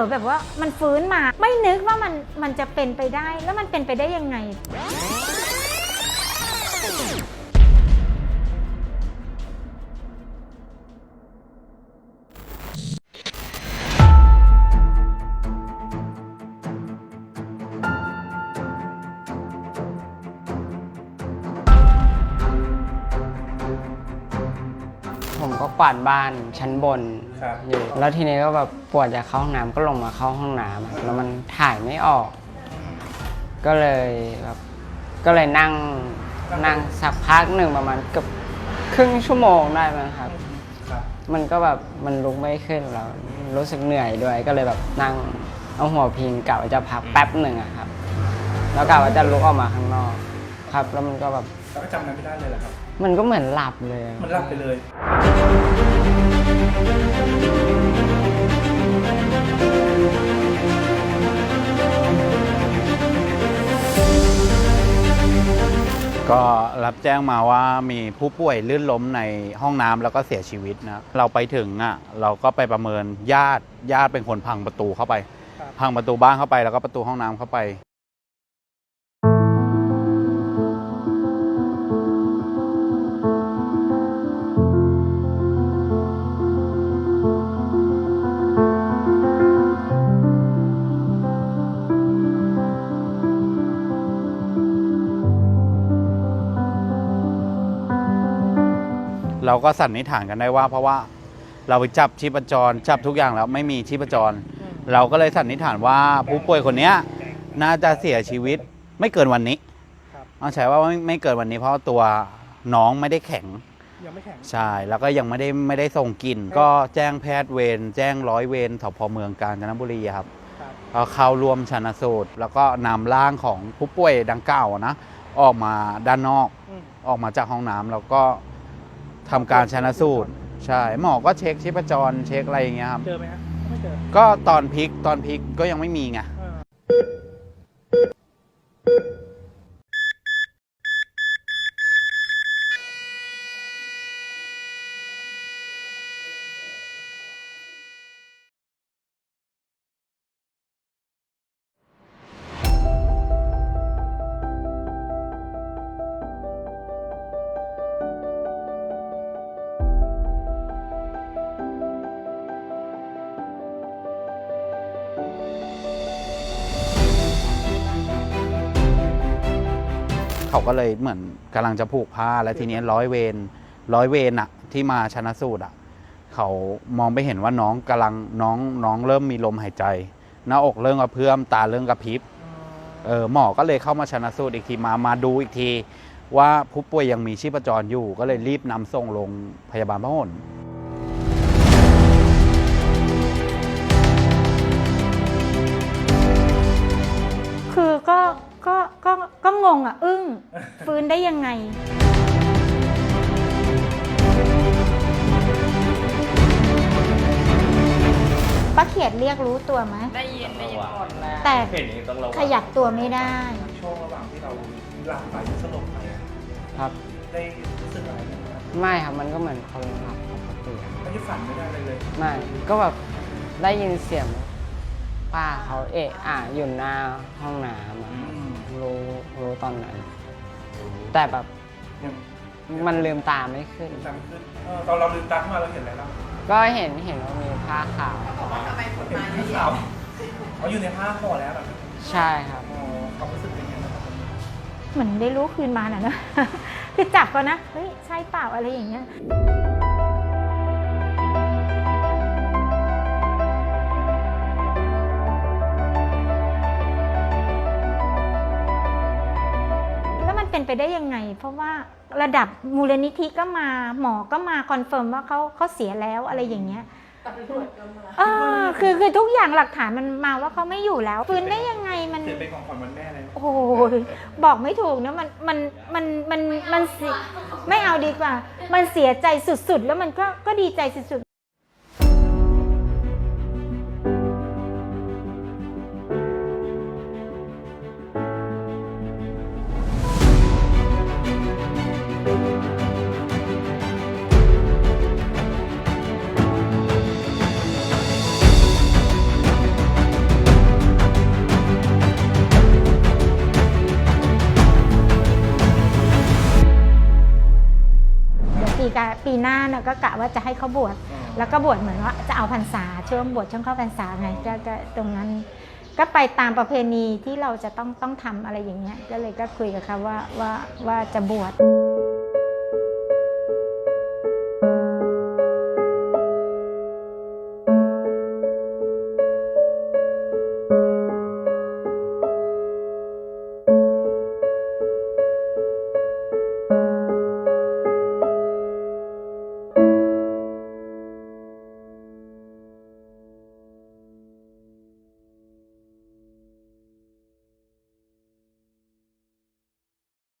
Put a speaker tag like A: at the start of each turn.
A: อแบบว่ามันฟื้นมา ไม่นึกว่ามันมันจะเป็นไปได้แล้วมันเป็นไปได้ยังไง
B: ผมก็กวาดบ้านชั้นบน
C: ครับ
B: อยู่แล้วทีนี้ก็แบบปวดอยากเข้าห้องน้ำก็ลงมาเข้าห้องน้ำอะแล้วมันถ่ายไม่ออก ก็เลยแบบก็เลยนั่งนั่งสักพักหนึ่งประมาณเกือบครึ่งชั่วโมงได้มั้งครับ
C: ครับ
B: มันก็แบบมันลุกไม่ขึ้นแล้วรู้สึกเหนื่อยด้วยก็เลยแบบนั่งเอาหัวพิงกะว่าจะพักแป๊บหนึ่งอะครับ แล้วกะว่าจะลุกออกมาข้างนอก ครับ แล้วมันก็แบบ
C: แล้วก็จำนั้นไม่ได้เลยเหรอครับ
B: มันก็เหมือนหลับเลยอะ
C: มันหลับไปเลย
D: ก็รับแจ้งมาว่ามีผู้ป่วยลื่นล้มในห้องน้ำแล้วก็เสียชีวิตนะ เราไปถึงอะเราก็ไปประเมินญาติญาติเป็นคนพังประตูเข้าไป
C: ครับ
D: พังประตูบ้านเข้าไปแล้วก็ประตูห้องน้ำเข้าไป เราก็สันนิษฐานกันได้ว่า เพราะว่าเราไปจับชีพจร จับทุกอย่างแล้วไม่มีชีพจร เราก็เลยสันนิษฐานว่าผู้ป่วยคนเนี้ยน่าจะเสียชีวิตไม่เกินวันนี้
C: ครับ
D: เอาใช้ว่าไม่ไม่เกินวันนี้เพราะว่าตัวน้องไม่ได้แข็ง
C: ยังไม่แข็ง
D: ใช่แล้วก็ยังไม่ได้ไม่ได้ส่งกลิ่น ก็แจ้งแพทย์เวรแจ้งร้อยเวรสพเมืองกาญจนบุรีครับ
C: ครับ
D: ก็เข้าร่วมชันสูตร แล้วก็นำร่างของผู้ป่วยดังกล่าวนะ ออกมาด้านนอก
C: อืม
D: ออกมาจากห้องน้ำแล้วก็ ทำการชันสูตร ใช่ หมอก็เช็คชีพจรเช็คอะไรอย่างเงี้ยครับ
C: เจอไหมฮะไม่เจอ
D: ก็ตอนพลิกตอนพลิกก็ยังไม่มีไง
C: เขา
D: ก็เลยเหมือนกำลังจะผูกผ้า แล้วทีนี้ร้อยเวรร้อยเวรอะที่มาชนะสูตรอะเขามองไปเห็นว่าน้องกำลังน้องน้องเริ่มมีลมหายใจ หน้าอกเริ่มกระเพื่อมตาเริ่มกระพริบเออหมอก็เลยเข้ามาชนะสูตรอีกทีมามาดูอีกที ว่าผู้ป่วยยังมีชีพจรอยู่ ก็เลยรีบนำส่งโรงพยาบาลพหล
A: งงอะ อึ้ง ฟื้นได้ยังไง ป้าเขียดเรียกรู้ตัวไหม
B: ได้ยินได้ยินหมดแล้ว
A: แต่ขยับตัวไม่ได้
C: ช่วงระหว่างที่เราหลับไปสลบไปอะ
B: ครับ
C: ได้รู้สึกอะไรไหมครับ
B: ไม่ครับมันก็เหมือนคนหลับปกติครับ
C: ไม่ได้ฝันไม่ได้อะไรเลย
B: ไม่ก็แบบได้ยินเสียงป้าเขาเอะอะอยู่หน้าห้องน้ำอะรู้ รู้ตอนนั้น แต่แบบ
C: ยัง
B: มันลืมตาไม่ขึ้น
C: จำขึ้นเออตอนเราลืมตาขึ้นมาเราเห็นอะไรบ้าง
B: ก็เห็นเห็นว่ามีผ้าขาว
C: เห็นที่ขาวเขาอยู่ในผ้าห่อแล้วแบบ
B: ใช่ครับ
C: อ๋อความรู้สึกเป็นยังไงบ้างครับ
A: เหมือนได้รู้คืนมาน่ะนะ คือจับก็นะ เฮ้ย ใช่เปล่าอะไรอย่างเงี้ย เป็นไปได้ยังไง เพราะว่าระดับมูลนิธิก็มาหมอก็มาคอนเฟิร์มว่าเขาเขาเสียแล้วอะไรอย่างเงี้ยเออคือคือทุกอย่างหลักฐานมันมาว่าเขาไม่อยู่แล้วฟื้นได้ยังไงมัน
C: เสียเป็นของขวัญวันแม่เลย
A: โอ้ยบอกไม่ถูกนะมันมันมันมันมันเสียไม่เอาดีกว่า มันเสียใจสุดๆ แล้วมันก็ก็ดีใจสุด กะปีหน้าเนี่ยก็กะว่าจะให้เขาบวชแล้วก็บวชเหมือนว่าจะเอาพรรษาช่วงบวชช่วงเข้าพรรษาไงก็ก็ตรงนั้น ก็ไปตามประเพณีที่เราจะต้องต้องทำอะไรอย่างเงี้ยก็เลยก็คุยกับเขาว่าว่าว่าจะบวช
C: อ